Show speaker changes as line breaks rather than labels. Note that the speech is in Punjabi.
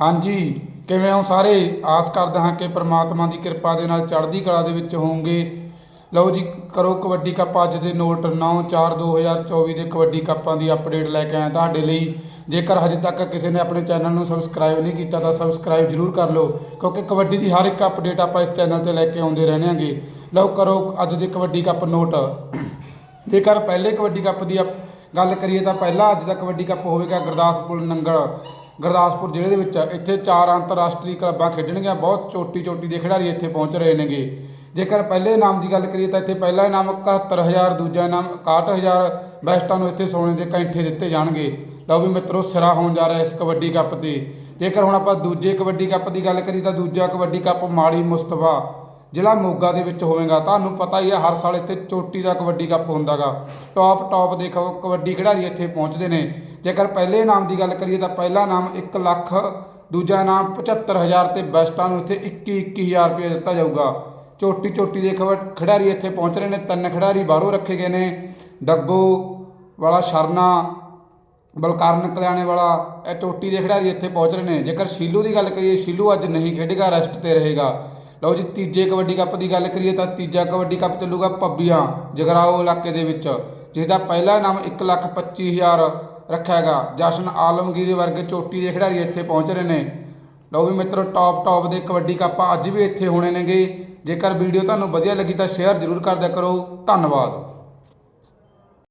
ਹਾਂਜੀ, ਕਿਵੇਂ ਹੋ ਸਾਰੇ? ਆਸ ਕਰਦਾ ਹਾਂ ਕਿ ਪ੍ਰਮਾਤਮਾ ਦੀ ਕਿਰਪਾ ਦੇ ਨਾਲ ਚੜ੍ਹਦੀ ਕਲਾ ਦੇ ਵਿੱਚ ਹੋਵੋਗੇ। ਲਓ ਜੀ, ਕਰੋ ਕਬੱਡੀ ਕੱਪ ਅੱਜ ਦੇ ਨੋਟ 9/4/2024 ਦੇ ਕਬੱਡੀ ਕੱਪਾਂ ਦੀ ਅਪਡੇਟ ਲੈ ਕੇ ਆਇਆ ਤੁਹਾਡੇ ਲਈ। ਜੇਕਰ ਹਜੇ ਤੱਕ ਕਿਸੇ ਨੇ ਆਪਣੇ ਚੈਨਲ ਨੂੰ ਸਬਸਕ੍ਰਾਈਬ ਨਹੀਂ ਕੀਤਾ ਤਾਂ ਸਬਸਕ੍ਰਾਈਬ ਜ਼ਰੂਰ ਕਰ ਲਓ, ਕਿਉਂਕਿ ਕਬੱਡੀ ਦੀ ਹਰ ਇੱਕ ਅਪਡੇਟ ਆਪਾਂ ਇਸ ਚੈਨਲ ਤੇ ਲੈ ਕੇ ਆਉਂਦੇ ਰਹਿਣੇ ਹਾਂਗੇ। ਲਓ, ਕਰੋ ਅੱਜ ਦੇ ਕਬੱਡੀ ਕੱਪ ਨੋਟ। ਜੇਕਰ ਪਹਿਲੇ ਕਬੱਡੀ ਕੱਪ ਦੀ ਅਪ- ਗੱਲ ਕਰੀਏ ਤਾਂ ਪਹਿਲਾ ਅੱਜ ਦਾ ਕਬੱਡੀ ਕੱਪ ਹੋਵੇਗਾ ਗੁਰਦਾਸਪੁਰ ਨੰਗਲ। ਗੁਰਦਾਸਪੁਰ ਜ਼ਿਲ੍ਹੇ ਦੇ ਵਿੱਚ ਇੱਥੇ ਚਾਰ ਅੰਤਰਰਾਸ਼ਟਰੀ ਕਲੱਬਾਂ ਖੇਡਣਗੀਆਂ। ਬਹੁਤ ਛੋਟੀ ਛੋਟੀ ਦੇ ਖਿਡਾਰੀ ਇੱਥੇ ਪਹੁੰਚ ਰਹੇ ਨੇਗੇ। ਜੇਕਰ ਪਹਿਲੇ ਇਨਾਮ ਦੀ ਗੱਲ ਕਰੀਏ ਤਾਂ ਇੱਥੇ ਪਹਿਲਾ ਇਨਾਮ 71000 ਦੂਜਾ ਇਨਾਮ 61000 ਬੈਸਟਾਂ ਨੂੰ ਇੱਥੇ ਸੋਨੇ ਦੇ ਕੈਂਠੇ ਦਿੱਤੇ ਜਾਣਗੇ। ਲਓ ਵੀ ਮਿੱਤਰੋ, ਸਿਰਾ ਹੋਣ ਜਾ ਰਿਹਾ ਇਸ ਕਬੱਡੀ ਕੱਪ ਤੇ। ਜੇਕਰ ਹੁਣ ਆਪਾਂ ਦੂਜੇ ਕਬੱਡੀ ਕੱਪ ਦੀ ਗੱਲ ਕਰੀਏ ਤਾਂ ਦੂਜਾ ਕਬੱਡੀ ਕੱਪ ਮਾੜੀ ਮੁਸਤਫਾ ਜ਼ਿਲ੍ਹਾ ਮੋਗਾ ਦੇ ਵਿੱਚ ਹੋਵੇਗਾ। ਤੁਹਾਨੂੰ ਪਤਾ ਹੀ ਹੈ ਹਰ ਸਾਲ ਇੱਥੇ ਚੋਟੀ ਦਾ ਕਬੱਡੀ ਕੱਪ ਹੁੰਦਾਗਾ। ਟੌਪ ਟੌਪ ਦੇ ਖ- ਕਬੱਡੀ ਖਿਡਾਰੀ ਇੱਥੇ ਪਹੁੰਚਦੇ ਨੇ। ਜੇਕਰ ਪਹਿਲੇ ਇਨਾਮ ਦੀ ਗੱਲ ਕਰੀਏ ਤਾਂ ਪਹਿਲਾ ਇਨਾਮ 1 ਲੱਖ, ਦੂਜਾ ਇਨਾਮ 75000 ਤੇ ਬੈਸਟਾਂ ਨੂੰ ਇੱਥੇ 21 21000 ਰੁਪਏ ਦਿੱਤਾ ਜਾਊਗਾ। ਚੋਟੀ ਚੋਟੀ ਦੇ ਖਿਡ- ਖਿਡਾਰੀ ਇੱਥੇ ਪਹੁੰਚ ਰਹੇ ਨੇ, ਤਿੰਨ ਖਿਡਾਰੀ ਬਾਹਰੋਂ ਰੱਖੇ ਗਏ ਨੇ। ਡੱਗੋ ਵਾਲਾ, ਸ਼ਰਨਾ, ਬਲਕਾਰਨ ਕਲਿਆਣੇ ਵਾਲਾ, ਇਹ ਚੋਟੀ ਦੇ ਖਿਡਾਰੀ ਇੱਥੇ ਪਹੁੰਚ ਰਹੇ ਨੇ। ਜੇਕਰ ਸ਼ੀਲੂ ਦੀ ਗੱਲ ਕਰੀਏ, ਸ਼ੀਲੂ ਅੱਜ ਨਹੀਂ ਖੇਡੇਗਾ, ਰੈਸਟ ਤੇ ਰਹੇਗਾ। ਲਓ ਜੀ, ਤੀਜੇ ਕਬੱਡੀ ਕੱਪ ਦੀ ਗੱਲ ਕਰੀਏ ਤਾਂ ਤੀਜਾ ਕਬੱਡੀ ਕੱਪ ਚੱਲੂਗਾ ਪੱਬੀਆਂ, ਜਗਰਾਓ ਇਲਾਕੇ ਦੇ ਵਿੱਚ ਜਿਸ ਦਾ ਪਹਿਲਾ ਇਨਾਮ 125000 ਹਜ਼ਾਰ ਹੈਗਾ ਜਸ਼ਨ ਆਲਮਗੀਰ ਵਰਗੇ ਚੋਟੀ ਦੇ ਖਿਡਾਰੀ ਇੱਥੇ ਪਹੁੰਚ ਰਹੇ ਨੇ। ਲਓ ਵੀ ਮਿੱਤਰੋ ਟੌਪ ਟੌਪ ਦੇ ਕਬੱਡੀ ਕੱਪ ਅੱਜ ਵੀ ਇੱਥੇ ਹੋਣੇ ਨੇਗੇ। ਜੇਕਰ ਵੀਡੀਓ ਤੁਹਾਨੂੰ ਵਧੀਆ ਲੱਗੀ ਤਾਂ ਸ਼ੇਅਰ ਜ਼ਰੂਰ ਕਰਦਿਆ ਕਰੋ। ਧੰਨਵਾਦ।